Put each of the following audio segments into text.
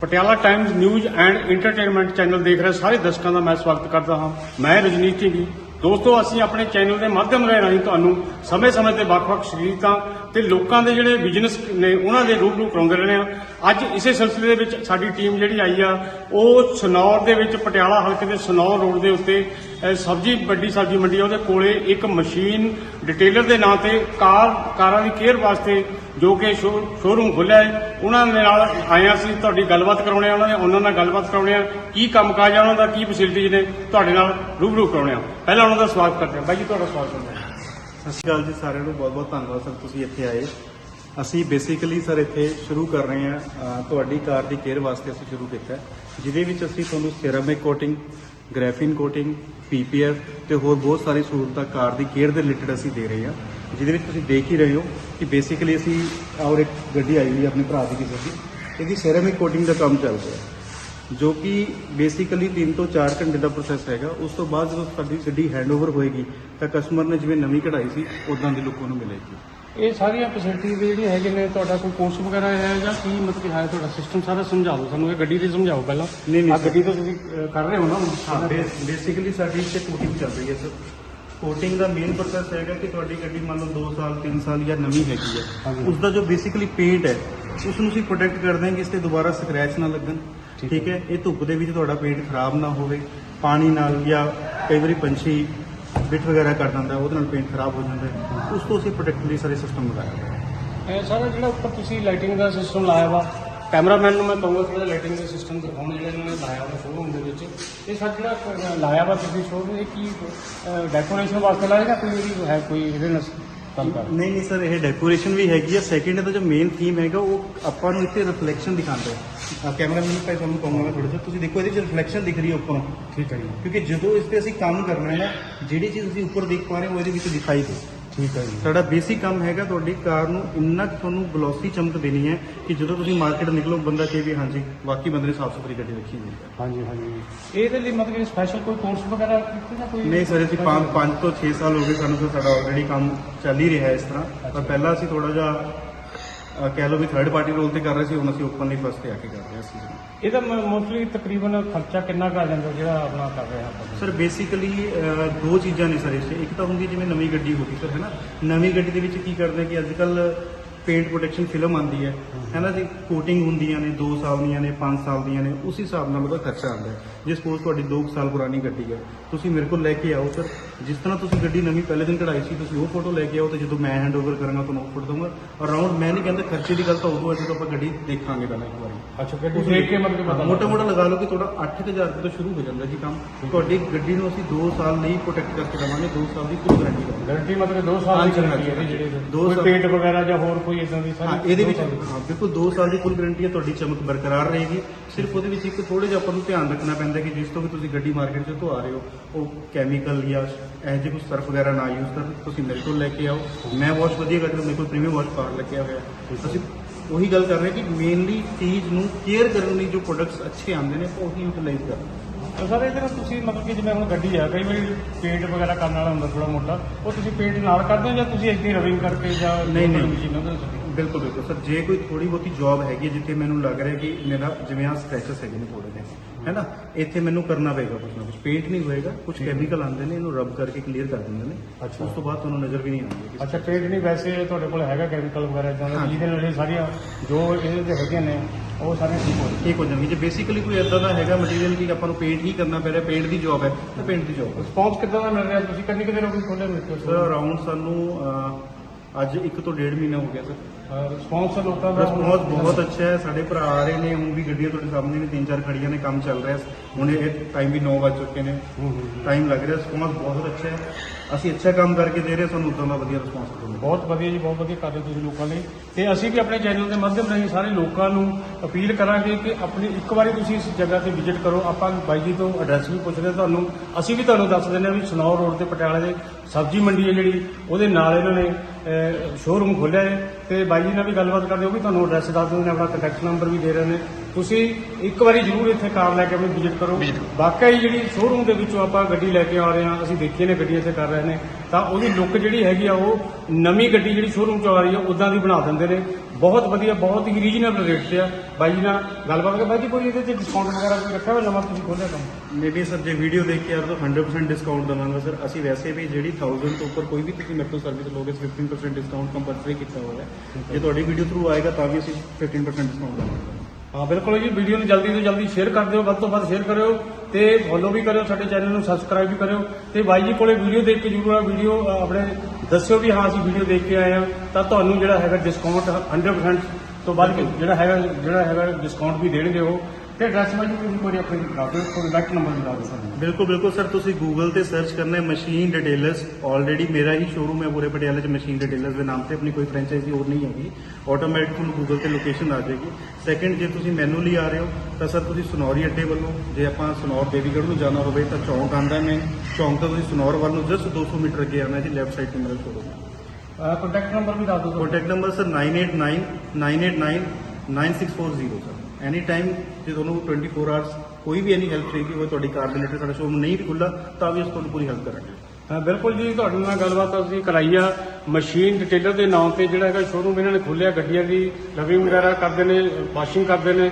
Patiala Times news and entertainment channel ਦੇਖ ਰਹੇ ਸਾਰੇ ਦਰਸ਼ਕਾਂ ਦਾ ਮੈਂ ਸਵਾਗਤ ਕਰਦਾ ਹਾਂ। ਮੈਂ ਰਜਨੀਸ਼ ਢਿੰਗੀ ਦੋਸਤੋ, ਅਸੀਂ ਆਪਣੇ ਚੈਨਲ ਦੇ ਮਾਧਿਅਮ ਦੇ ਰਾਹੀਂ ਤੁਹਾਨੂੰ ਸਮੇਂ-ਸਮੇਂ ਤੇ ਵੱਖ-ਵੱਖ ਸ਼ਰੀਕਾਂ ਤੇ ਲੋਕਾਂ ਦੇ ਜਿਹੜੇ ਬਿਜ਼ਨਸ ਨੇ, ਉਹਨਾਂ ਦੇ ਰੂਪ ਰੂਬਰੂ ਕਰਾਉਂਦੇ ਰਹਿੰਦੇ ਆ ਅੱਜ ਇਸੇ ਸਿਲਸਿਲੇ ਦੇ ਵਿੱਚ ਸਾਡੀ ਟੀਮ ਜਿਹੜੀ ਆਈ ਆ, ਉਹ ਸਨੌਰ ਦੇ ਵਿੱਚ, ਪਟਿਆਲਾ ਹਲਕੇ ਦੇ ਸਨੌਰ ਰੋਡ ਦੇ ਉੱਤੇ ਸਬਜ਼ੀ, ਵੱਡੀ ਸਬਜ਼ੀ ਮੰਡੀ ਉਹਦੇ ਕੋਲੇ ਇੱਕ ਮਸ਼ੀਨ, ਡਿਟੇਲਰ ਦੇ ਨਾਂ ਤੇ ਕਾਰ, ਕਾਰਾਂ ਦੀ ਕੇਅਰ ਵਾਸਤੇ ਜੋ ਕਿ ਸ਼ੋਰੂਮ ਖੁੱਲਿਆ ਹੈ। ਉਹਨਾਂ ਦੇ ਨਾਲ ਆਇਆ ਸੀ ਤੁਹਾਡੀ ਗੱਲਬਾਤ ਕਰਾਉਣੇ ਆ, ਉਹਨਾਂ ਨੇ ਉਹਨਾਂ ਨਾਲ ਗੱਲਬਾਤ ਕਰਾਉਣੇ ਆ, ਕੀ ਕੰਮਕਾਜ ਆ, ਉਹਨਾਂ ਦਾ ਕੀ ਫੈਸਿਲਿਟੀਜ਼ ਨੇ, ਤੁਹਾਡੇ ਨਾਲ ਰੂਬਰੂ ਕਰਾਉਣੇ ਆ। ਪਹਿਲਾਂ ਉਹਨਾਂ ਦਾ ਸਵਾਗਤ ਕਰਦੇ ਹਾਂ। ਬਾਈ ਜੀ, ਤੁਹਾਡਾ ਸਵਾਗਤ ਹੁੰਦਾ ਹੈ। ਸਤਿ ਸ਼੍ਰੀ ਅਕਾਲ ਜੀ, ਸਾਰਿਆਂ ਨੂੰ ਬਹੁਤ ਬਹੁਤ ਧੰਨਵਾਦ ਸਰ, ਤੁਸੀਂ ਇੱਥੇ ਆਏ। ਅਸੀਂ ਬੇਸਿਕਲੀ ਸਰ, ਇੱਥੇ ਸ਼ੁਰੂ ਕਰ ਰਹੇ ਹਾਂ ਤੁਹਾਡੀ ਕਾਰ ਦੀ ਕੇਅਰ ਵਾਸਤੇ ਅਸੀਂ ਸ਼ੁਰੂ ਕੀਤਾ ਜਿਹਦੇ ਵਿੱਚ ਅਸੀਂ ਤੁਹਾਨੂੰ ceramic coating graphene coating, PPF ਤੇ ਹੋਰ ਬਹੁਤ ਸਾਰੀ ਸਹੂਲਤਾਂ ਕਾਰ ਦੀ ਕੇਅਰ ਦੇ ਰਿਲੇਟਡ ਅਸੀਂ ਦੇ ਰਹੇ ਹਾਂ, ਜਿਹਦੇ ਵਿੱਚ ਤੁਸੀਂ ਦੇਖ ਹੀ ਰਹੇ ਹੋ ਕਿ ਬੇਸਿਕਲੀ ਅਸੀਂ ਔਰ ਇੱਕ ਗੱਡੀ ਆਈ ਹੋਈ ਆਪਣੇ ਭਰਾ ਦੀ ਕਿਸੇ ਦੀ, ਇਹਦੀ ਸਿਰਮਿਕ ਕੋਟਿੰਗ ਦਾ ਕੰਮ ਚੱਲ ਰਿਹਾ ਜੋ ਕਿ ਬੇਸਿਕਲੀ 3 ਤੋਂ 4 ਘੰਟੇ ਦਾ ਪ੍ਰੋਸੈਸ ਹੈਗਾ, ਉਸ ਤੋਂ ਬਾਅਦ ਜਦੋਂ ਸਾਡੀ ਗੱਡੀ ਹੈਂਡਓਵਰ ਹੋਏਗੀ ਤਾਂ ਕਸਟਮਰ ਨੇ ਜਿਵੇਂ ਨਵੀਂ ਕਢਾਈ ਸੀ ਉਦਾਂ ਦੀ ਲੁੱਕ ਉਹਨੂੰ ਮਿਲੇਗੀ। ਇਹ ਸਾਰੀਆਂ ਫੈਸਿਲਿਟੀਜ਼ ਜਿਹੜੀ ਹੈਗੇ ਨੇ ਤੁਹਾਡਾ ਕੋਈ ਕੋਰਸ ਵਗੈਰਾ ਹੈ ਜਾਂ ਕੀ ਮਤਲਬ ਕਿ ਹੈ ਤੁਹਾਡਾ ਸਿਸਟਮ ਸਾਰਾ ਸਮਝਾ ਦਿਓ ਸਾਨੂੰ ਇਹ ਗੱਡੀ ਦੀ ਸਮਝਾਓ ਪਹਿਲਾਂ। ਨਹੀਂ, ਨਹੀਂ। ਗੱਡੀ ਤਾਂ ਤੁਸੀਂ ਅਹ, ਕਰ ਰਹੇ ਹੋ ਨਾ ਹਾਂ ਬੇਸਿਕਲੀ ਸਾਡੀ ਇੱਥੇ ਕੋਟਿੰਗ ਚੱਲ ਰਹੀ ਹੈ ਸਰ ਕੋਟਿੰਗ ਦਾ ਮੇਨ ਪ੍ਰੋਸੈਸ ਹੈਗਾ ਕਿ ਤੁਹਾਡੀ ਗੱਡੀ ਮੰਨ ਲਓ 2 ਸਾਲ 3 ਸਾਲ ਜਾਂ ਨਵੀਂ ਹੈਗੀ ਹੈ। ਹਾਂਜੀ। ਉਸ ਦਾ ਜੋ ਬੇਸਿਕਲੀ ਪੇਂਟ ਹੈ ਉਸ ਨੂੰ ਅਸੀਂ ਪ੍ਰੋਟੈਕਟ ਕਰਦੇ ਹਾਂ ਕਿ ਇਸ ਤੇ ਦੁਬਾਰਾ ਸਕ੍ਰੈਚ ਨਾ ਲੱਗਣ। ਠੀਕ ਠੀਕ ਹੈ? ਇਹ ਧੁੱਪ ਦੇ ਵਿੱਚ ਤੁਹਾਡਾ ਪੇਂਟ ਖਰਾਬ ਨਾ ਹੋਵੇ ਪਾਣੀ ਨਾਲ ਜਾਂ ਕਈ ਵਾਰੀ ਪੰਛੀ ਬਿੱਟ ਵਗੈਰਾ ਕਰ ਦਿੰਦਾ, ਉਹਦੇ ਨਾਲ ਪੇਂਟ ਖਰਾਬ ਹੋ ਜਾਂਦਾ ਹੈ ਉਸ ਤੋਂ ਅਸੀਂ ਪ੍ਰੋਟੈਕਟ ਲਈ ਸਾਰੇ ਸਿਸਟਮ ਲਗਾਇਆ ਹੋਇਆ ਹੈ ਇਹ ਸਾਰਾ ਜਿਹੜਾ ਉੱਪਰ ਤੁਸੀਂ ਲਾਈਟਿੰਗ ਦਾ ਸਿਸਟਮ ਲਾਇਆ ਵਾ ਕੈਮਰਾਮੈਨ ਨੂੰ ਮੈਂ ਕਹੂੰਗਾ ਥੋੜਾ ਲਾਈਟਿੰਗ ਦਾ ਸਿਸਟਮ ਦਿਖਾਉਣ, ਜਿਹੜਾ ਇਹਨਾਂ ਨੇ ਲਾਇਆ ਵਾ ਸ਼ੋਰੂਮ ਦੇ ਵਿੱਚ। ਇਹ ਸਰ ਜਿਹੜਾ ਕ- ਲਾਇਆ ਵਾ ਤੁਸੀਂ ਸ਼ੋਰੂਮ ਇਹ ਕੀ ਡੈਕੋਰੇਸ਼ਨ ਵਾਸਤੇ ਲਾਇਆ ਜਾਂ ਕੋਈ ਇਹਦੀ ਹੈ ਕੋਈ ਇਹਦੇ ਨਾਲ ਨਹੀਂ ਨਹੀਂ ਸਰ ਇਹ ਡੈਕੋਰੇਸ਼ਨ ਵੀ ਹੈਗੀ ਹੈ ਸੈਕਿੰਡ ਇਹਦਾ ਜੋ ਮੇਨ ਥੀਮ ਹੈਗਾ ਉਹ ਆਪਾਂ ਨੂੰ ਇੱਥੇ ਰਿਫਲੈਕਸ਼ਨ ਦਿਖਾਉਂਦਾ ਹੈ ਕੈਮਰਾਮੈਨ ਭਾਈ ਤੁਹਾਨੂੰ ਕਹੂੰਗਾ ਥੋੜਾ ਜਿਹਾ। ਤੁਸੀਂ ਦੇਖੋ ਇਹਦੇ ਵਿੱਚ ਰਿਫਲੈਕਸ਼ਨ ਦਿਖ ਰਹੀ ਹੈ ਉੱਪਰੋਂ। ਠੀਕ ਹੈ ਜੀ। ਕਿਉਂਕਿ ਜਦੋਂ ਇਸ ਤੇ ਅਸੀਂ ਕੰਮ ਕਰਨਾ ਹੈ ਨਾ ਜਿਹੜੀ ਚੀਜ਼ ਅਸੀਂ ਉੱਪਰ ਦੇਖ ਪਾ ਰਹੇ ਹਾਂ ਉਹ ਇਹਦੇ ਵਿੱਚ ਦਿਖਾਈ ਦੇ। ਠੀਕ ਹੈ ਜੀ। ਸਾਡਾ ਬੇਸਿਕ ਕੰਮ ਹੈਗਾ ਤੁਹਾਡੀ ਕਾਰ ਨੂੰ ਇੰਨਾ ਕੁ ਤੁਹਾਨੂੰ ਗਲੋਸੀ ਚਮਕ ਦੇਣੀ ਹੈ ਕਿ ਜਦੋਂ ਤੁਸੀਂ ਮਾਰਕੀਟ ਨਿਕਲੋ ਬੰਦਾ ਕਹੇ ਵੀ ਹਾਂਜੀ ਵਾਕਈ ਬੰਦੇ ਨੇ ਸਾਫ਼ ਸੁਥਰੀ ਗੱਡੀ ਰੱਖੀ ਹੋਈ ਹੈ। ਹਾਂਜੀ ਹਾਂਜੀ। ਇਹਦੇ ਲਈ ਮਤਲਬ ਕਿ ਸਪੈਸ਼ਲ ਕੋਈ ਕੋਰਸ ਵਗੈਰਾ ਕੀਤਾ ਜਾਂ ਕੋਈ ਨਹੀਂ ਸਰ ਅਸੀਂ 5 5 ਤੋਂ 6 ਸਾਲ ਹੋ ਗਏ ਸਾਨੂੰ ਤਾਂ ਸਾਡਾ ਆਲਰੇਡੀ ਕੰਮ ਚੱਲ ਹੀ ਰਿਹਾ ਹੈ ਇਸ ਤਰ੍ਹਾਂ। ਪਰ ਪਹਿਲਾਂ ਅਸੀਂ ਥੋੜਾ ਜਿਹਾ ਕਹਿ ਲਓ ਵੀ ਥਰਡ ਪਾਰਟੀ ਰੋਲ ਤੇ ਕਰ ਰਹੇ ਸੀ ਹੁਣ ਅਸੀਂ ਓਪਨਲੀ ਫਸਟ ਤੇ ਆ ਕੇ ਕਰ ਰਹੇ ਹਾਂ ਸੀ ਇਹਦਾ ਮੋਸਟਲੀ ਤਕਰੀਬਨ ਖਰਚਾ ਕਿੰਨਾ ਕੁ ਆ ਜਾਂਦਾ ਜਿਹੜਾ ਆਪਣਾ ਕਰ ਰਹੇ ਆਪਾਂ? ਸਰ ਬੇਸਿਕਲੀ ਦੋ ਚੀਜ਼ਾਂ ਨੇ ਸਰ ਇਸ 'ਚ। ਇੱਕ ਤਾਂ ਹੁੰਦੀ ਜਿਵੇਂ ਨਵੀਂ ਗੱਡੀ ਹੋ ਗਈ ਸਰ ਹੈ ਨਾ? ਨਵੀਂ ਗੱਡੀ ਦੇ ਵਿੱਚ ਕੀ ਕਰਦੇ ਕਿ ਅੱਜ ਕੱਲ ਪੇਂਟ ਪ੍ਰੋਟੈਕਸ਼ਨ ਫਿਲਮ ਆਉਂਦੀ ਹੈ। ਨਾ ਜੀ ਕੋਟਿੰਗ ਹੁੰਦੀਆਂ ਨੇ 2 ਸਾਲ ਦੀਆਂ ਨੇ 5 ਸਾਲ ਦੀਆਂ ਨੇ ਉਸ ਹਿਸਾਬ ਨਾਲ ਉਹਦਾ ਖਰਚਾ ਆਉਂਦਾ ਜੇ ਸਪੋਜ਼ ਤੁਹਾਡੀ 2 ਸਾਲ ਪੁਰਾਣੀ ਗੱਡੀ ਹੈ ਤੁਸੀਂ ਮੇਰੇ ਕੋਲ ਲੈ ਕੇ ਆਓ ਸਰ ਜਿਸ ਤਰ੍ਹਾਂ ਤੁਸੀਂ ਗੱਡੀ ਨਵੀਂ ਪਹਿਲੇ ਦਿਨ ਕਢਾਈ ਸੀ ਤੁਸੀਂ ਉਹ ਫੋਟੋ ਲੈ ਕੇ ਆਓ ਤੇ ਜਦੋਂ ਮੈਂ ਹੈਂਡਓਵਰ ਕਰਾਂਗਾ ਤੁਹਾਨੂੰ ਉਹ ਫੋਟੋ ਦਊਂਗਾ। ਅਰਾਊਂਡ ਮੈਂ ਨਹੀਂ ਕਹਿੰਦਾ ਖਰਚੇ ਦੀ ਗੱਲ ਤਾਂ ਉਦੋਂ ਹੈ ਜਦੋਂ ਆਪਾਂ ਗੱਡੀ ਦੇਖਾਂਗੇ ਪਹਿਲਾਂ ਇੱਕ ਵਾਰੀ। ਅੱਛਾ ਗੱਡੀ ਦੇਖ ਕੇ ਮਤਲਬ ਪਤਾ ਮੋਟਾ ਮੋਟਾ ਲਗਾ ਲਓ ਕਿ ਤੁਹਾਡਾ 8000 ਰੁਪਏ ਤੋਂ ਸ਼ੁਰੂ ਹੋ ਜਾਂਦਾ ਜੀ ਕੰਮ। ਤੁਹਾਡੀ ਗੱਡੀ ਨੂੰ ਅਸੀਂ 2 ਸਾਲ ਲਈ ਪ੍ਰੋਟੈਕਟ ਕਰਕੇ ਦੇਵਾਂਗੇ 2 ਸਾਲ ਦੀ ਫੁੱਲ ਗਾਰੰਟੀ ਦਵਾਂਗੇ ਗਾਰੰਟੀ ਮਤਲਬ 2 ਸਾਲ ਦੀ ਗਾਰੰਟੀ ਹੈ। ਜਿਹੜੇ ਦੋ ਕੋਈ ਸਾਲ- ਪੇਂਟ ਵਗੈਰਾ ਜਾਂ ਹੋਰ ਕੋਈ ਇਦਾਂ ਦੀ ਸਾਰੀ ਇਹਦੇ ਵਿੱਚ। ਹਾਂ ਬਿਲਕੁਲ 2 ਸਾਲ ਦੀ ਫੁੱਲ ਗਾਰੰਟੀ ਹੈ ਤੁਹਾਡੀ ਚਮਕ ਬਰਕਰਾਰ ਰਹੇਗੀ। ਸਿਰਫ ਉਹਦੇ ਵਿੱਚ ਇੱਕ ਥੋੜੇ ਜਿਹਾ ਆਪਾਂ ਨੂੰ ਧਿਆਨ ਰੱਖਣਾ ਪੈਂਦਾ ਕਿ ਜਿਸ ਤੋਂ ਵੀ ਤੁਸੀਂ ਗੱਡੀ ਮਾਰਕੀਟ 'ਚੋਂ ਧੋ ਆ ਰਹੇ ਹੋ ਉਹ ਕੈਮੀਕਲ ਜਾਂ ਇਹੋ ਜਿਹੇ ਕੁਝ ਸਰਫ ਵਗੈਰਾ ਨਾ ਯੂਜ਼ ਕਰਨ। ਤੁਸੀਂ ਮੇਰੇ ਕੋਲ ਲੈ ਕੇ ਆਓ। ਮੈਂ ਵਾਸ਼ ਵਧੀਆ ਕਰਦਾ ਮੇਰੇ ਕੋਲ ਪ੍ਰੀਮੀਅਮ ਵਾਸ਼ ਪਾਰ ਲੱਗਿਆ ਹੋਇਆ। ਅਸੀਂ ਉਹੀ ਗੱਲ ਕਰ ਰਹੇ ਕਿ ਮੇਨਲੀ ਚੀਜ਼ ਨੂੰ ਕੇਅਰ ਕਰਨ ਲਈ ਜੋ ਪ੍ਰੋਡਕਟਸ ਅੱਛੇ ਆਉਂਦੇ ਨੇ ਉਹੀ ਯੂਟਿਲਾਈਜ਼ ਕਰਨਾ ਤਾਂ ਸਰ ਇਹਦੇ ਨਾਲ ਤੁਸੀਂ ਮਤਲਬ ਕਿ ਜਿਵੇਂ ਹੁਣ ਗੱਡੀ ਆ ਕਈ ਵਾਰੀ ਪੇਂਟ ਵਗੈਰਾ ਕਰਨ ਵਾਲਾ ਹੁੰਦਾ ਥੋੜਾ ਮੋਟਾ ਉਹ ਤੁਸੀਂ ਪੇਂਟ ਨਾਲ ਕਰਦੇ ਹੋ ਜਾਂ ਤੁਸੀਂ ਇੱਥੇ ਰਵਿੰਗ ਕਰਕੇ ਜਾਂ ਨਹੀਂ, ਨਹੀਂ। ਮਸ਼ੀਨਾਂ ਦੇ? ਬਿਲਕੁਲ ਬਿਲਕੁਲ। ਸਰ ਜੇ ਕੋਈ ਥੋੜੀ ਬਹੁਤੀ ਜੌਬ ਹੈਗੀ ਹੈ ਜਿੱਥੇ ਮੈਨੂੰ ਲੱਗ ਰਿਹਾ ਕਿ ਮੇਰਾ ਜਿਵੇਂ ਆ ਸਕ੍ਰੈਚਸ ਹੈਗੇ ਨੇ ਥੋੜੇ ਨਾ? ਇੱਥੇ ਮੈਨੂੰ ਕਰਨਾ ਪਏਗਾ ਕੁਝ ਨਾ ਕੁਝ ਪੇਂਟ ਨਹੀਂ ਹੋਏਗਾ ਕੁਝ ਕੈਮੀਕਲ ਆਉਂਦੇ ਨੇ ਇਹਨੂੰ ਰਬ ਕਰਕੇ ਕਲੀਅਰ ਕਰ ਦਿੰਦੇ ਨੇ। ਅੱਛਾ। ਉਸ ਤੋਂ ਬਾਅਦ ਤੁਹਾਨੂੰ ਨਜ਼ਰ ਵੀ ਨਹੀਂ ਆਉਂਦੀ ਅੱਛਾ ਪੇਂਟ ਨਹੀਂ ਵੈਸੇ ਤੁਹਾਡੇ ਕੋਲ ਹੈਗਾ ਕੈਮੀਕਲ ਵਗੈਰਾ ਇਦਾਂ ਦਾ। ਜਿਹਦੇ ਨਾਲ ਇਹ ਸਾਰੀਆਂ ਜੋ ਇਹਦੇ ਤੇ ਹੈਗੀਆਂ ਨੇ ਉਹ ਸਾਰੀਆਂ ਠੀਕ ਹੋ ਠੀਕ ਹੋ ਜਾਣਗੇ ਜੇ ਬੇਸਿਕਲੀ ਕੋਈ ਇਦਾਂ ਦਾ ਹੈਗਾ ਮਟੀਰੀਅਲ ਕਿ ਆਪਾਂ ਨੂੰ ਪੇਂਟ ਹੀ ਕਰਨਾ ਪੈ ਰਿਹਾ ਪੇਂਟ ਦੀ ਜੌਬ ਹੈ ਤਾਂ ਪੇਂਟ ਦੀ ਜੌਬ ਰਿਸਪੌਂਸ ਕਿੱਦਾਂ ਦਾ ਮਿਲ ਰਿਹਾ? ਤੁਸੀਂ ਕਿੰਨੀ ਕਿਤੇ ਰੋਕੀ ਖੋਲੇ ਮਿਲਦੇ ਸਰ ਅਰਾਊਂਡ ਸਾਨੂੰ ਅੱਜ 1 ਤੋਂ 1.5 ਮਹੀਨਾ ਹੋ ਗਿਆ ਸਰ। ਰਿਸਪੌਂਸ ਲੋਕਾਂ ਦਾ ਰਿਸਪੌਂਸ ਬਹੁਤ ਅੱਛਾ ਹੈ। ਸਾਡੇ ਭਰਾ ਆ ਰਹੇ ਨੇ ਹੁਣ ਵੀ ਗੱਡੀਆਂ ਤੁਹਾਡੇ ਸਾਹਮਣੇ ਨੇ ਤਿੰਨ ਚਾਰ ਖੜੀਆਂ ਨੇ ਕੰਮ ਚੱਲ ਰਿਹਾ। ਹੁਣ ਇਹ ਟਾਈਮ ਵੀ 9 ਵੱਜ ਚੁੱਕੇ ਨੇ। ਟਾਈਮ ਲੱਗ ਰਿਹਾ। ਰਿਸਪੌਂਸ ਬਹੁਤ ਅੱਛਾ ਹੈ। ਅਸੀਂ ਅੱਛਾ ਕੰਮ ਕਰਕੇ ਦੇ ਰਹੇ ਸਾਨੂੰ ਉਦੋਂ ਦਾ ਵਧੀਆ ਰਿਸਪੌਂਸ ਮਿਲਦਾ ਬਹੁਤ ਵਧੀਆ ਜੀ ਬਹੁਤ ਵਧੀਆ ਕਰਦੇ ਤੁਸੀਂ ਲੋਕਾਂ ਲਈ। ਤੇ ਅਸੀਂ ਵੀ ਆਪਣੇ ਚੈਨਲ ਦੇ ਮਾਧਿਅਮ ਰਾਹੀਂ ਸਾਰੇ ਲੋਕਾਂ ਨੂੰ ਅਪੀਲ ਕਰਾਂਗੇ ਕਿ ਆਪਣੀ ਇੱਕ ਵਾਰੀ ਤੁਸੀਂ ਇਸ ਜਗ੍ਹਾ ਤੇ ਵਿਜ਼ਿਟ ਕਰੋ। ਆਪਾਂ ਬਾਈ ਜੀ ਤੋਂ ਐਡਰੈਸ ਵੀ ਪੁੱਛਦੇ ਹਾਂ ਤੁਹਾਨੂੰ। ਅਸੀਂ ਵੀ ਤੁਹਾਨੂੰ ਦੱਸ ਦਿੰਦੇ ਹਾਂ ਵੀ ਸਨੌਰ ਰੋਡ ਤੇ ਪਟਿਆਲੇ ਦੇ ਸਬਜ਼ੀ ਮੰਡੀ ਹੈ ਜਿਹੜੀ ਉਹਦੇ ਨਾਲ ਇਹਨਾਂ ਨੇ ਸ਼ੋਰੂਮ ਖੋਲ੍ਹਿਆ ਹੈ ਤੇ ਬਾਈ ਜੀ ਨਾਲ ਵੀ ਗੱਲਬਾਤ ਕਰਦੇ ਹੋ ਵੀ ਤੁਹਾਨੂੰ ਐਡਰੈਸ ਦੱਸ ਦਿੰਦੇ ਨੇ ਆਪਣਾ ਕੰਟੈਕਟ ਨੰਬਰ ਵੀ ਦੇ ਰਹੇ ਨੇ। ਤੁਸੀਂ ਇੱਕ ਵਾਰੀ ਜ਼ਰੂਰ ਇੱਥੇ ਕਾਰ ਲੈ ਕੇ ਆਪਣੀ ਵਿਜ਼ਿਟ ਕਰੋ। ਵਾਕਈ ਜਿਹੜੀ ਸ਼ੋਰੂਮ ਦੇ ਵਿੱਚੋਂ ਆਪਾਂ ਗੱਡੀ ਲੈ ਕੇ ਆ ਰਹੇ ਹਾਂ ਅਸੀਂ ਦੇਖੀਏ ਨੇ ਗੱਡੀ ਇੱਥੇ ਕਰ ਰਹੇ ਨੇ ਤਾਂ ਉਹਦੀ ਲੁੱਕ ਜਿਹੜੀ ਹੈਗੀ ਆ ਉਹ ਨਵੀਂ ਗੱਡੀ ਜਿਹੜੀ ਸ਼ੋਰੂਮ ਚੋਂ ਆ ਰਹੀ ਆ ਉਦਾਂ ਦੀ ਬਣਾ ਦਿੰਦੇ ਨੇ। ਬਹੁਤ ਵਧੀਆ ਬਹੁਤ ਹੀ ਰੀਜਨੇਬਲ ਰੇਟ ਤੇ ਆ। ਬਾਈ ਜੀ ਨਾਲ ਗੱਲਬਾਤ ਕਰ ਬਾਈ ਜੀ ਕੋਈ ਇਹਦੇ ਤੇ ਡਿਸਕਾਊਂਟ ਵਗੈਰਾ ਕੋਈ ਰੱਖਿਆ ਹੋਇਆ? ਨਵਾਂ ਤੁਸੀਂ ਖੋਲਿਆ ਕੰਮ? ਮੇਬੀ ਸਰ ਜੇ ਵੀਡੀਓ ਦੇਖ ਕੇ ਯਾਰ ਤਾਂ 100% ਡਿਸਕਾਊਂਟ ਦਵਾਂਗਾ ਸਰ। ਅਸੀਂ ਵੈਸੇ ਵੀ ਜਿਹੜੀ 1000 ਤੋਂ ਉੱਪਰ ਕੋਈ ਵੀ ਤੁਸੀਂ ਮੇਰੇ ਤੋਂ ਸਰਵਿਸ ਲੋਗੇ 15% ਡਿਸਕਾਊਂਟ ਕੰਪਲਸਰੀ ਕੀਤਾ ਹੋਇਆ ਹੈ। ਜੇ ਤੁਹਾਡੀ ਵੀਡੀਓ ਥਰੂ ਆਏਗਾ ਤਾਂ ਵੀ ਅਸੀਂ 15% ਡਿਸਕਾਊਂਟ ਦਵਾਂਗੇ। ਹਾਂ ਬਿਲਕੁਲ ਜੀ ਵੀਡੀਓ ਨੂੰ ਜਲਦੀ ਤੋਂ ਜਲਦੀ ਸ਼ੇਅਰ ਕਰ ਦਿਓ ਵੱਧ ਤੋਂ ਵੱਧ ਸ਼ੇਅਰ ਕਰਿਓ ਤੇ ਫੋਲੋ ਵੀ ਕਰਿਓ ਸਾਡੇ ਚੈਨਲ ਨੂੰ ਸਬਸਕ੍ਰਾਈਬ ਵੀ ਕਰਿਓ ਤੇ ਬਾਈ ਜੀ ਕੋਲੇ ਵੀਡੀਓ ਦੇਖ ਕੇ ਜਰੂਰ ਆ ਵੀਡੀਓ ਆਪਣੇ ਦੱਸਿਓ ਵੀ ਹਾਂ, ਅਸੀਂ ਵੀਡੀਓ ਦੇਖ ਕੇ ਆਏ ਆ ਤਾਂ ਤੁਹਾਨੂੰ ਜਿਹੜਾ ਹੈਗਾ ਡਿਸਕਾਊਂਟ 100% ਤੋਂ ਵੱਧ ਕੇ ਜਿਹੜਾ ਹੈਗਾ ਜਿਹੜਾ ਹੈਗਾ ਡਿਸਕਾਊਂਟ ਵੀ ਦੇਣਗੇ ਉਹ। ਤੇ ਐਡਰੈਸ ਬਾਈ ਜੀ ਤੁਸੀਂ ਕੋਈ ਆਪਣੀ ਦੱਸ ਦਿਓ ਕੰਟੈਕਟ ਨੰਬਰ ਵੀ ਦੱਸ। ਦਿਓ ਸਾਨੂੰ ਬਿਲਕੁਲ ਬਿਲਕੁਲ ਸਰ ਤੁਸੀਂ ਗੂਗਲ ਤੇ ਸਰਚ ਕਰਨਾ ਹੈ ਮਸ਼ੀਨ ਡਿਟੇਲਰਸ ਆਲਰੇਡੀ ਮੇਰਾ ਹੀ ਸ਼ੋਰੂਮ ਹੈ ਪੂਰੇ ਪਟਿਆਲੇ 'ਚ ਮਸ਼ੀਨ ਡਿਟੇਲਰਸ ਦੇ ਨਾਮ ਤੇ ਆਪਣੀ ਕੋਈ ਫਰੈਂਚਾਈਜ਼ੀ ਹੋਰ ਨਹੀਂ ਹੈਗੀ। ਆਟੋਮੈਟਿਕ ਤੁਹਾਨੂੰ ਗੂਗਲ ਤੇ ਲੋਕੇਸ਼ਨ ਆ ਜਾਏਗੀ ਸੈਕੰਡ ਜੇ ਤੁਸੀਂ ਮੈਨੂਅਲੀ ਆ ਰਹੇ ਹੋ ਤਾਂ ਸਰ ਤੁਸੀਂ ਸਨੌਰੀ ਅੱਡੇ ਵੱਲੋਂ ਜੇ ਆਪਾਂ ਸਨੌਰ ਦੇਵੀਗੜ੍ਹ ਨੂੰ ਜਾਣਾ ਹੋਵੇ ਤਾਂ ਚੌਂਕ ਆਂਦਾ ਮੈਂ ਚੌਂਕ ਤੋਂ ਤੁਸੀਂ ਸਨੌਰ ਵੱਲ ਨੂੰ ਜਸਟ 200 ਮੀਟਰ ਅੱਗੇ ਆਉਣਾ ਜੀ ਲੈਫਟ ਸਾਈਡ ਤੇ ਮੇਰਾ ਸ਼ੋਰੂਮ ਹੈ ਕੰਟੈਕਟ ਨੰਬਰ ਵੀ ਦੱਸ ਦਿਓ। Contact number sir 9899899640 sir any time ਜੇ ਤੁਹਾਨੂੰ 24 ਆਵਰਸ ਕੋਈ ਵੀ ਐਨੀ ਹੈਲਪ ਚਾਹੀਦੀ ਹੋਵੇ, ਤੁਹਾਡੀ ਕਾਰ ਰਿਲੇਟਡ ਸਾਡਾ ਸ਼ੋਰੂਮ ਨਹੀਂ ਵੀ ਖੁੱਲਾ ਤਾਂ ਵੀ ਅਸੀਂ ਤੁਹਾਨੂੰ ਪੂਰੀ ਹੈਲਪ ਕਰਾਂਗੇ। ਹਾਂ, ਬਿਲਕੁਲ ਜੀ, ਤੁਹਾਡੇ ਨਾਲ ਗੱਲਬਾਤ ਅਸੀਂ ਕਰਾਈ ਆ। ਮਸ਼ੀਨ ਡਿਟੇਲਰ ਦੇ ਨਾਮ ਤੇ ਜਿਹੜਾ ਹੈਗਾ ਸ਼ੋਰੂਮ ਇਹਨਾਂ ਨੇ ਖੋਲਿਆ ਗੱਡੀਆਂ ਦੀ ਲਵਿੰਗ ਵਗੈਰਾ ਕਰਦੇ ਨੇ ਵਾਸ਼ਿੰਗ ਕਰਦੇ ਨੇ,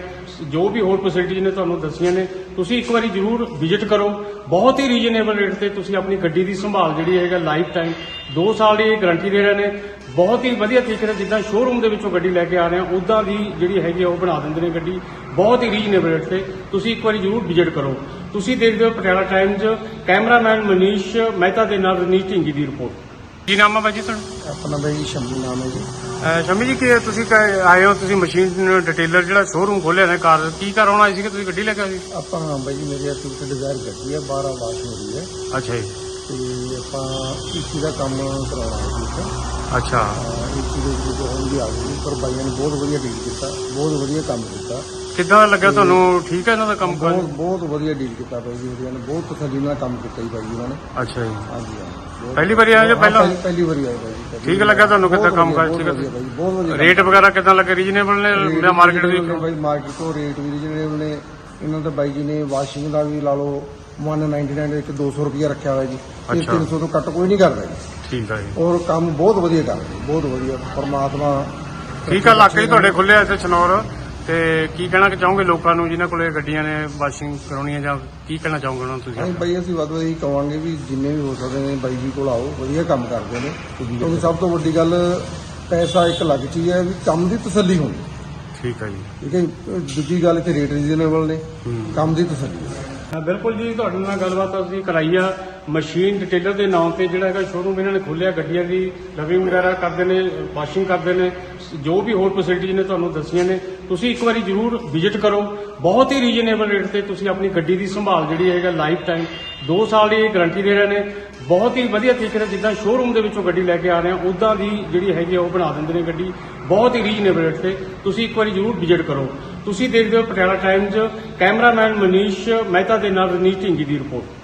ਜੋ ਵੀ ਹੋਰ ਫੈਸਿਲਿਟੀਜ਼ ਨੇ ਤੁਹਾਨੂੰ ਦੱਸੀਆਂ ਨੇ। ਤੁਸੀਂ ਇੱਕ ਵਾਰੀ ਜ਼ਰੂਰ ਵਿਜ਼ਿਟ ਕਰੋ। ਬਹੁਤ ਹੀ ਰੀਜਨੇਬਲ ਰੇਟ ਤੇ ਤੁਸੀਂ ਆਪਣੀ ਗੱਡੀ ਦੀ ਸੰਭਾਲ ਜਿਹੜੀ ਹੈਗਾ ਲਾਈਫ ਟਾਈਮ 2 ਸਾਲ ਦੀ ਗਾਰੰਟੀ ਦੇ ਰਹੇ ਨੇ। ਬਹੁਤ ਹੀ ਵਧੀਆ ਤਰੀਕੇ ਨਾਲ ਜਿੱਦਾਂ ਸ਼ੋਰੂਮ ਦੇ ਵਿੱਚੋਂ ਗੱਡੀ ਲੈ ਕੇ ਆ ਰਹੇ ਆ ਉਦਾਂ ਦੀ ਜਿਹੜੀ ਹੈਗੀ ਆ ਉਹ ਬਣਾ ਦਿੰਦੇ ਨੇ ਗੱਡੀ। ਬਹੁਤ ਹੀ ਰੀਜਨੇਬਲ ਰੇਟ ਤੇ ਤੁਸੀਂ ਇੱਕ ਵਾਰੀ ਜ਼ਰੂਰ ਵਿਜ਼ਿਟ ਕਰੋ। ਤੁਸੀਂ ਦੇਖਦੇ ਹੋ ਪਟਿਆਲਾ ਟਾਈਮਜ਼ ਕੈਮਰਾਮੈਨ ਮਨੀਸ਼ ਮਹਿਤਾ ਦੇ ਨਾਲ ਰਣੀਤ ਢਿੰਗੀ ਦੀ ਰਿਪੋਰਟ ਕੀ ਨਾਮ ਹੈ ਬਾਜੀ ਤੁਹਾਡਾ? ਆਪਣਾ ਬਾਈ ਸ਼ੰਭੂ ਨਾਮ ਹੈ ਜੀ। ਸ਼ਮੀ ਜੀ ਕੀ ਤੁਸੀਂ ਕ- ਆਏ ਹੋ ਤੁਸੀਂ ਮਸ਼ੀਨ ਡਿਟੇਲਰ ਜਿਹੜਾ ਸ਼ੋਰੂਮ ਖੋਲਿਆ ਨੇ ਕਾਰ ਕੀ ਕਰਾਉਣਾ ਸੀ ਕਿ ਤੁਸੀਂ ਗੱਡੀ ਲੈ ਕੇ ਆਏ ਸੀ? ਆਪਾਂ ਬਾਈ ਜੀ ਮੇਰੇ ਸਵਿਫਟ ਡਿਜ਼ਾਇਰ ਗੱਡੀ ਹੈ 12 ਵਾਸ਼ ਹੋ ਰਹੀ ਹੈ। ਅੱਛਾ ਜੀ। ਤੇ ਆਪਾਂ ਈਸੀ ਦਾ ਕੰਮ ਕਰਾਉਣਾ ਹੈ ਜੀ ਇੱਥੇ। ਅੱਛਾ। ਈਸੀ ਦੇ ਵਿੱਚ ਹੋਣ ਦੀ ਆ ਗਈ ਪਰ ਬਾਈਆਂ ਨੇ ਬਹੁਤ ਵਧੀਆ ਡੀਲ ਕੀਤਾ ਬਹੁਤ ਵਧੀਆ ਕੰਮ ਕੀਤਾ। ਕਿੱਦਾਂ ਦਾ ਲੱਗਾ ਤੁਹਾਨੂੰ? ਠੀਕ ਹੈ ਇਹਨਾਂ ਦਾ ਕੰਮ ਬਹੁਤ ਬਹੁਤ ਵਧੀਆ ਡੀਲ ਕੀਤਾ ਬਾਈ ਜੀ ਉਹਨਾਂ ਨੇ। ਬਹੁਤ ਤਸੱਲੀ ਨਾਲ ਕੰਮ ਕੀਤਾ ਜੀ ਬਾਈ ਜੀ ਉਹਨਾਂ ਨੇ। ਅੱਛਾ ਜੀ। ਹਾਂਜੀ ਹਾਂ ਬਹੁਤ- ਪਹਿਲੀ ਵਾਰੀ ਆਏ ਜਾਂ ਹਾਂ, ਪਹਿਲਾਂ? ਪਹਿਲੀ- ਪਹਿਲੀ ਵਾਰੀ ਆਏ ਬਾਈ ਜੀ ਪਹਿਲੀ ਠੀਕ ਵਾਰੀ। ਲੱਗਾ ਤੁਹਾਨੂੰ ਕਿੱਦਾਂ ਬਹੁਤ ਕੰਮ ਵਧੀਆ, ਕਾਜ ਬਹੁਤ ਸੀਗਾ? ਵਧੀਆ ਬਾਈ ਜੀ, ਬਹੁਤ ਵਧੀਆ ਰੇਟ ਵਗੈਰਾ ਕਿੱਦਾਂ ਲੱਗੇ? ਰੀਜਨੇਬਲ ਨੇ ਜਾਂ ਮਾਰਕੀਟ ਦੇ? ਦੀ ਬਾਈ ਮਾਰਕੀਟ ਤੋਂ ਰੇਟ ਵੀ ਜਿਹੜੇ ਨੇ। ਇਹਨਾਂ ਦਾ ਬਾਈ ਜੀ ਨੇ ਵਾਸ਼ਿੰਗ ਦਾ ਵੀ ਲਾ ਲਓ 199 ਦੇ ਵਿੱਚ 200 ਰੁਪਿਆ ਰੱਖਿਆ ਹੋਇਆ ਜੀ। ਤੇ ਅੱਛਾ। 300 ਤੋਂ ਘੱਟ ਕੋਈ ਨਹੀਂ ਕਰਦਾ ਜੀ। ਠੀਕ ਹੈ ਜੀ। ਔਰ ਕੰਮ ਬਹੁਤ ਵਧੀਆ ਕਰਦੇ ਬਹੁਤ ਵਧੀਆ। ਪਰਮਾਤਮਾ ਠੀਕ ਆ ਇਲਾਕੇ ਹੀ ਤੁਹਾਡੇ ਖੁੱਲੇ ਇੱਥੇ ਚਨੌਰ? ਤੇ ਕੀ ਕਹਿਣਾ ਚਾਹੋਗੇ ਲੋਕਾਂ ਨੂੰ ਜਿਨ੍ਹਾਂ ਕੋਲੇ ਗੱਡੀਆਂ ਨੇ ਵਾਸ਼ਿੰਗ ਕਰਾਉਣੀ ਹੈ ਜਾਂ ਕੀ ਕਹਿਣਾ ਚਾਹੋਗੇ ਉਹਨਾਂ ਨੂੰ ਤੁਸੀਂ? ਅਸੀਂ ਬਾਈ ਅਸੀਂ ਵੱਧ ਵਧੀ ਕਵਾਂਗੇ ਵੀ ਜਿੰਨੇ ਵੀ ਹੋ ਸਕਦੇ ਨੇ ਬਾਈ ਜੀ ਕੋਲ ਆਓ ਵਧੀਆ ਕੰਮ ਕਰਦੇ ਨੇ। ਕਿਉਂਕਿ ਸਭ ਤੋਂ ਵੱਡੀ ਗੱਲ ਪੈਸਾ ਇੱਕ ਲੱਗ ਚੀਜ਼ ਹੈ ਵੀ ਕੰਮ ਦੀ ਤਸੱਲੀ ਹੋਣੀ। ਠੀਕ ਹੈ ਜੀ। ਠੀਕ ਹੈ ਜੀ? ਦੂਜੀ ਗੱਲ ਇੱਥੇ ਰੇਟ ਰੀਜ਼ਨੇਬਲ ਨੇ। ਕੰਮ ਦੀ ਤਸੱਲੀ ਹੈ। ਹਾਂ, ਬਿਲਕੁਲ ਜੀ ਤੁਹਾਡੇ ਨਾਲ ਗੱਲਬਾਤ ਅਸੀਂ ਕਰਾਈ ਆ। ਮਸ਼ੀਨ ਡਿਟੇਲਰ ਦੇ ਨਾਮ ਤੇ ਜਿਹੜਾ ਹੈਗਾ ਸ਼ੋਰੂਮ ਇਹਨਾਂ ਨੇ ਖੋਲਿਆ ਗੱਡੀਆਂ ਦੀ ਲਵਿੰਗ ਵਗੈਰਾ ਕਰਦੇ ਨੇ ਵਾਸ਼ਿੰਗ ਕਰਦੇ ਨੇ। ਜੋ ਵੀ ਹੋਰ ਫੈਸਿਲਿਟੀਜ਼ ਨੇ ਤੁਹਾਨੂੰ ਦੱਸੀਆਂ ਨੇ ਤੁਸੀਂ ਇੱਕ ਵਾਰੀ ਜ਼ਰੂਰ ਵਿਜ਼ਿਟ ਕਰੋ। ਬਹੁਤ ਹੀ ਰੀਜਨੇਬਲ ਰੇਟ ਤੇ ਤੁਸੀਂ ਆਪਣੀ ਗੱਡੀ ਦੀ ਸੰਭਾਲ ਜਿਹੜੀ ਹੈਗਾ ਲਾਈਫ ਟਾਈਮ 2 ਸਾਲ ਦੀ ਗਾਰੰਟੀ ਦੇ ਰਹੇ ਨੇ। ਬਹੁਤ ਹੀ ਵਧੀਆ ਤਰੀਕੇ ਨਾਲ ਜਿੱਦਾਂ ਸ਼ੋਰੂਮ ਦੇ ਵਿੱਚੋਂ ਗੱਡੀ ਲੈ ਕੇ ਆ ਰਹੇ ਆ ਉਦਾਂ ਦੀ ਜਿਹੜੀ ਹੈਗੀ ਆ ਉਹ ਬਣਾ ਦਿੰਦੇ ਨੇ ਗੱਡੀ। ਬਹੁਤ ਹੀ ਰੀਜਨੇਬਲ ਰੇਟ ਤੇ ਤੁਸੀਂ ਇੱਕ ਵਾਰੀ ਜ਼ਰੂਰ ਵਿਜ਼ਿਟ ਕਰੋ। ਤੁਸੀਂ ਦੇਖਦੇ ਹੋ ਪਟਿਆਲਾ ਟਾਈਮਜ਼ ਕੈਮਰਾਮੈਨ ਮਨੀਸ਼ ਮਹਿਤਾ ਦੇ ਨਾਲ ਰਣੀਤ ਢਿੰਗੀ ਦੀ ਰਿਪੋਰਟ